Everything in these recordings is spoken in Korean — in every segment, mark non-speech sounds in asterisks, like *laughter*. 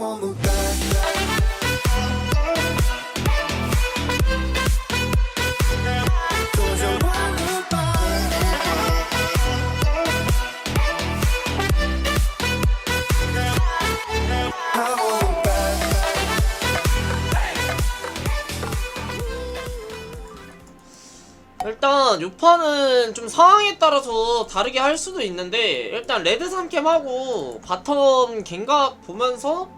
won't look back. 일단 요파는 좀 상황에 따라서 다르게 할 수도 있는데 일단 레드 3캠 하고 바텀 갱각 보면서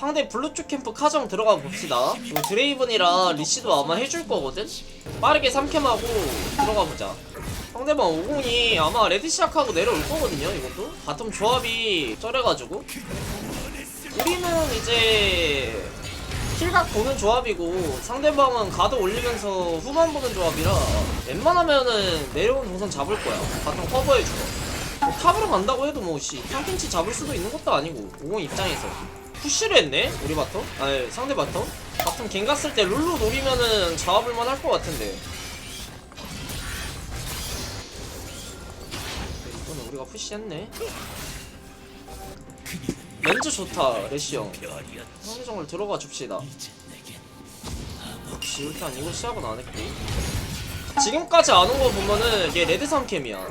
상대 블루 쪽 캠프 카정 들어가 봅시다. 드레이븐이라 리시도 아마 해줄 거거든? 빠르게 3캠 하고 들어가 보자. 상대방 50이 아마 레드 시작하고 내려올 거거든요 이것도? 바텀 조합이 쩔해가지고. 우리는 이제 킬각 보는 조합이고 상대방은 가드 올리면서 후반 보는 조합이라 웬만하면은 내려온 동선 잡을 거야. 바텀 커버해주고. 뭐 탑으로 간다고 해도 뭐씨 3핀치 잡을 수도 있는 것도 아니고 50 입장에서 푸시를 했네 우리 바텀? 아니 상대 바텀? 바텀 갱 갔을 때 룰루 노리면은 잡아볼만 할 것 같은데. 이거는 우리가 푸시했네. 렌즈 좋다 레시 형. 상대정글 들어가 줍시다. 역시 일단 이거 시작은 안 했고. 지금까지 안 온 거 보면은 얘 레드 3캠이야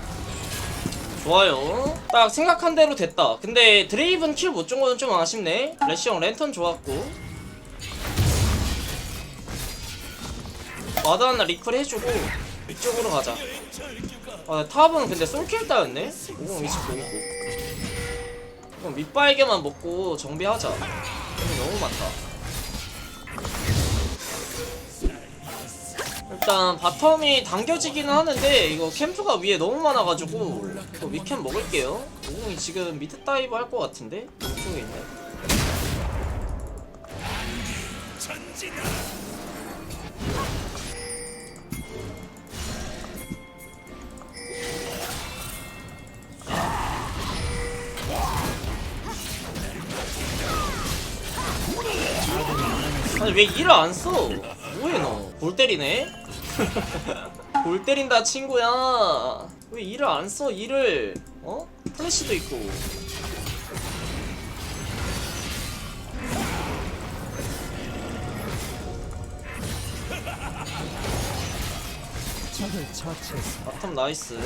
좋아요. 딱 생각한 대로 됐다. 근데 드레이븐 킬 못 준 거는 좀 아쉽네. 레시 형 랜턴 좋았고. 와드 하나 리플 해주고 이쪽으로 가자. 아 탑은 근데 솔킬 따였네? 50 20 보이고. 그럼 밑바에게만 먹고 정비하자. 너무 많다 일단 바텀이 당겨지기는 하는데 이거 캠프가 위에 너무 많아가지고 이거 위캠 먹을게요 오공이 지금 미드 다이브 할 것 같은데? 이쪽에 있네 아니 왜 일을 안 써? 뭐해 너? 골 때리네? *laughs* 골 때린다 친구야 왜 일을 안 써? 일을 어? 플래시도 있고. 바텀 나이스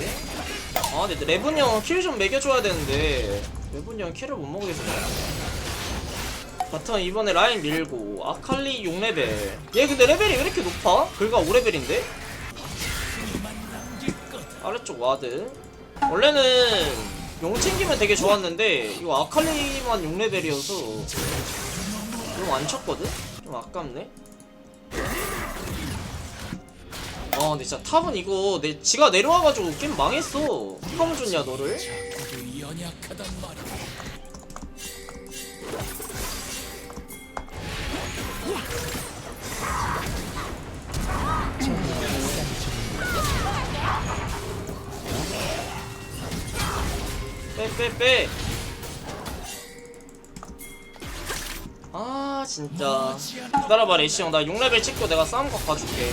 아 근데 레븐 형 킬 좀 매겨줘야 되는데 레븐 형 킬을 못 먹겠어 바텀 이번에 라인 밀고 아칼리 6레벨 얘 근데 레벨이 왜 이렇게 높아? 긁가 5레벨인데? 아래쪽 와드 원래는 용 챙기면 되게 좋았는데 이거 아칼리만 6레벨이어서 용안 쳤거든? 좀 아깝네 아 근데 진짜 탑은 이거 내 지가 내려와가지고 게임 망했어 탑을 줬냐 너를? 빼빼빼. 아 진짜. 기다려봐 레이시 형나 6레벨 찍고 내가 싸움 각 봐줄게.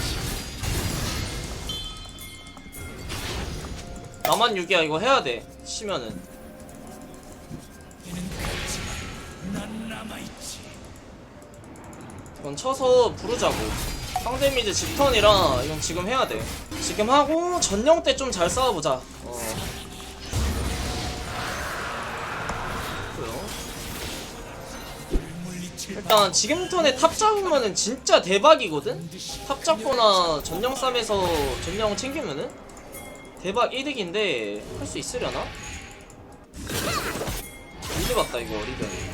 나만 6이야. 이거 해야돼. 치면은 이건 쳐서 부르자고 상대 미드 집턴이라 이건 지금 해야 돼 지금 하고 전령 때 좀 잘 싸워보자 어. 일단 지금 턴에 탑 잡으면은 진짜 대박이거든? 탑 잡거나 전령 싸움에서 전령 챙기면은 대박 이득인데 할 수 있으려나? 리드 봤다 이거 리드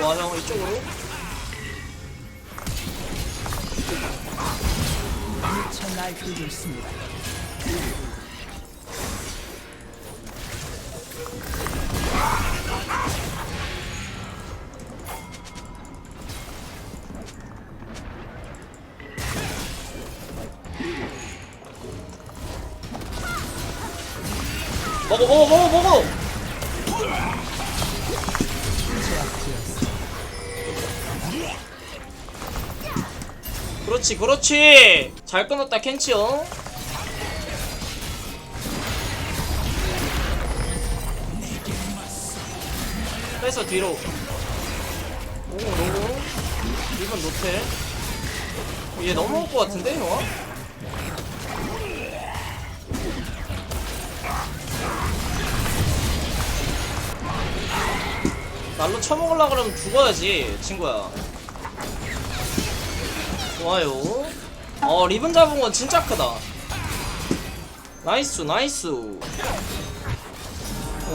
와형 이쪽으로 미쳐 날뛰고 있습니다. 그렇지 그렇지. 잘 끊었다 켄치요. 빼서 뒤로. 오 너무 이건 노텔 어, 얘 넘어올 것 같은데 형아? 날로 쳐먹으려 그러면 죽어야지 친구야 좋아요. 어 리븐 잡은 건 진짜 크다. 나이스 나이스. 어,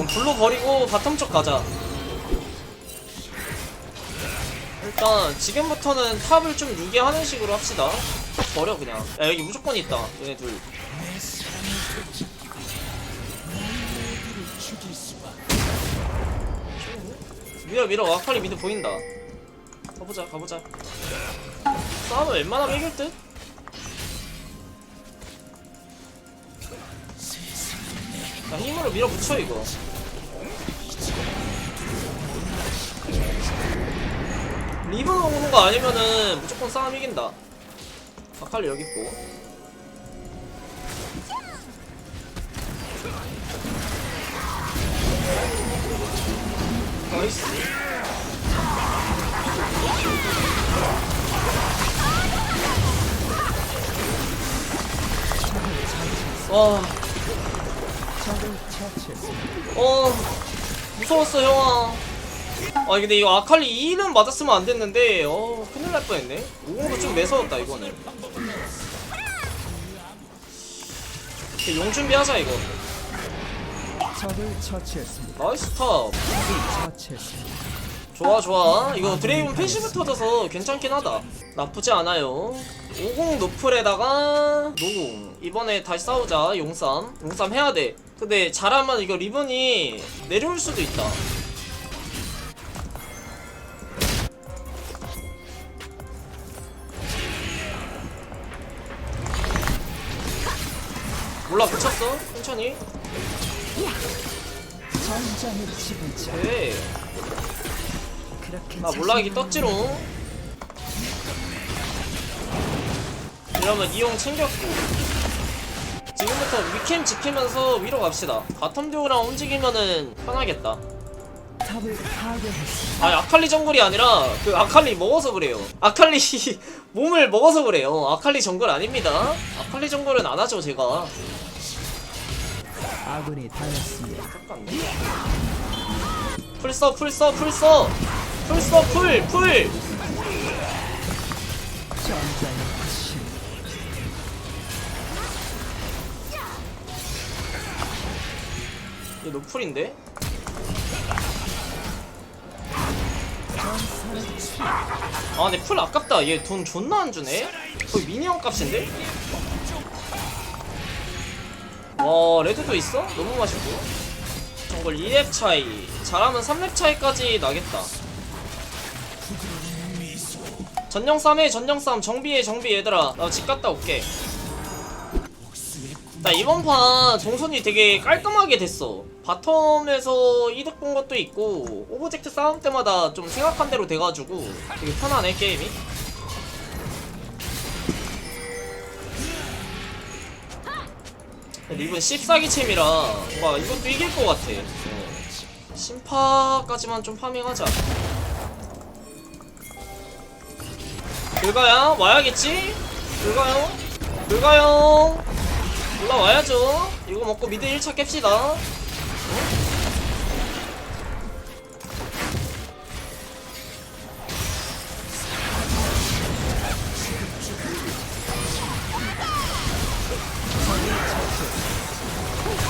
블루 버리고 바텀 쪽 가자. 일단 지금부터는 탑을 좀 유기하는 식으로 합시다. 버려 그냥. 야 여기 무조건 있다 얘네 둘. 밀어 밀어. 와칼리 미드 보인다. 가보자 가보자 싸움은 웬만하면 이길 듯? 자 힘으로 밀어붙여 이거. 리븐 오는 거 아니면은 무조건 싸움 이긴다. 아칼리 여기 있고. 나이스 와. 어, 무서웠어, 형아. 아, 근데 이거 아칼리 2는 맞았으면 안 됐는데, 어, 큰일 날 뻔했네. 5공도 좀 매서웠다, 이거는. 용 준비하자, 이거. 나이스 탑. 좋아, 좋아. 이거 드레이븐 패시브 터져서 괜찮긴 하다. 나쁘지 않아요. 50 노플에다가 노공. 이번에 다시 싸우자, 용쌈. 용쌈 해야 돼. 근데 잘하면 이거 리븐이 내려올 수도 있다. 몰라 붙였어 천천히. 그렇게 나 몰락이 떴지롱. 이러면 이용 챙겼고. 지금부터 위캠 지키면서 위로 갑시다. 바텀 듀오랑 움직이면은 편하겠다. 탑을 파괴했습니다. 아 아칼리 정글이 아니라 그 아칼리 먹어서 그래요. 아칼리 *laughs* 몸을 먹어서 그래요. 아칼리 정글 아닙니다. 아칼리 정글은 안 하죠 제가. 아군이 당했습니다. 풀써 풀써 풀써 풀 써 풀풀 전장의 신. 얘 노풀인데? 아 근데 풀 아깝다 얘 돈 존나 안 주네 거의 미니언 값인데? 와 레드도 있어? 너무 맛있고 정글 2렙 차이 잘하면 3렙 차이까지 나겠다 전령 싸움해 전령 싸움. 정비해 정비 얘들아. 나 집 갔다 올게. 나 이번 판 동선이 되게 깔끔하게 됐어. 바텀에서 이득 본 것도 있고 오브젝트 싸움 때마다 좀 생각한 대로 돼가지고 되게 편하네 게임이. 리븐 14기 챔이라 막 이것도 이길 것 같아. 어. 심파까지만 좀 파밍하자 긁어야 와야겠지? 긁어요. 긁어요. 올라와야죠. 이거 먹고 미드 1차 깹시다.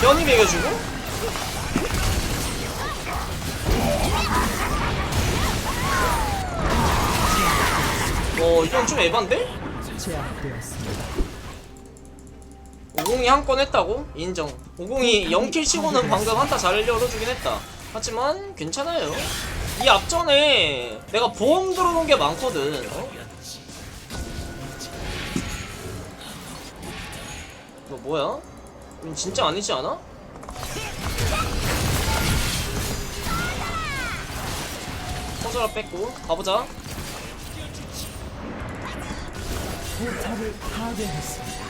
변이 매겨주고 좀 에반데? 오공이 한 건 했다고? 인정. 오공이 0킬 치고는 방금 한타 잘 열어주긴 했다. 하지만 괜찮아요. 이 앞전에 내가 보험 들어놓은 게 많거든. 어? 너 뭐야? 이건 진짜 아니지 않아? 터져라 뺐고 가보자. 포탑을 파괴했습니다.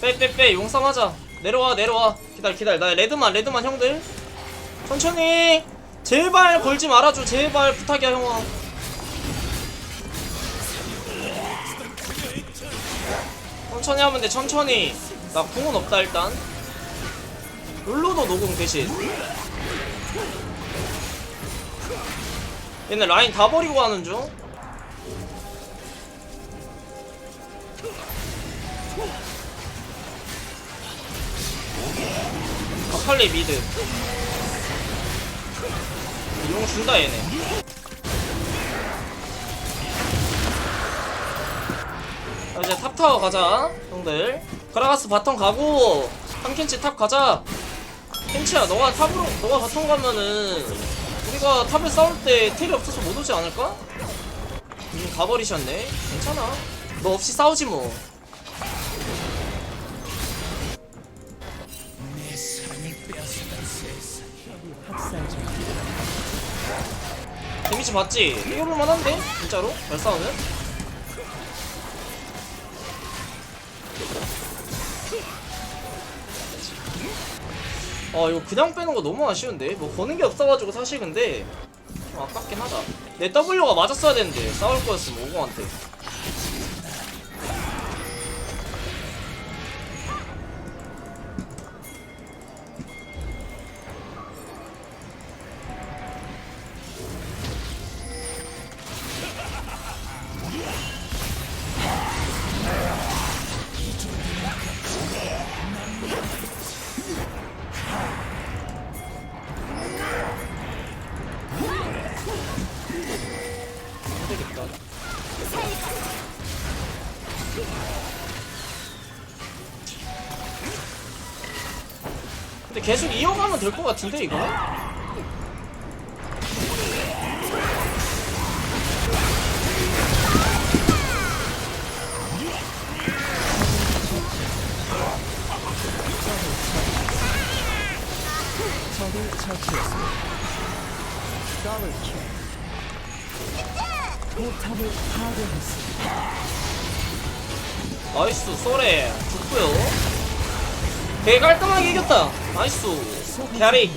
빼빼빼 용쌈하자. 내려와 내려와. 기다려 기다려. 나 레드만 레드만 형들. 천천히. 제발 걸지 말아줘. 제발 부탁이야 형아. 천천히 하면 돼 천천히. 나 궁은 없다 일단. 룰루도 노공 대신. 얘네 라인 다 버리고 가는 중 아칼리 미드. 용 준다 얘네. 자, 이제 탑타워 가자 형들. 그라가스 바텀 가고 탐켄치 탑 가자. 켄치야 너가 탑으로 너가 바텀 가면은 우리가 탑을 싸울 때 텔이 없어서 못 오지 않을까? 음, 가버리셨네. 괜찮아. 너 없이 싸우지 뭐 데미지 봤지? 이겨볼만 한데? 진짜로? 잘 싸우면? 아 이거 그냥 빼는 거 너무 아쉬운데? 뭐 거는 게 없어가지고 사실 근데 좀 아깝긴 하다 내 W가 맞았어야 되는데 싸울 거였으면 오공한테 계속 이어가면 될 것 같은데 이거? 적을 처치했습니다. 더블 킬. 포탑을 파괴했습니다. 나이스 쏘레 좋고요 되게 깔끔하게 이겼다 나이스. 캐리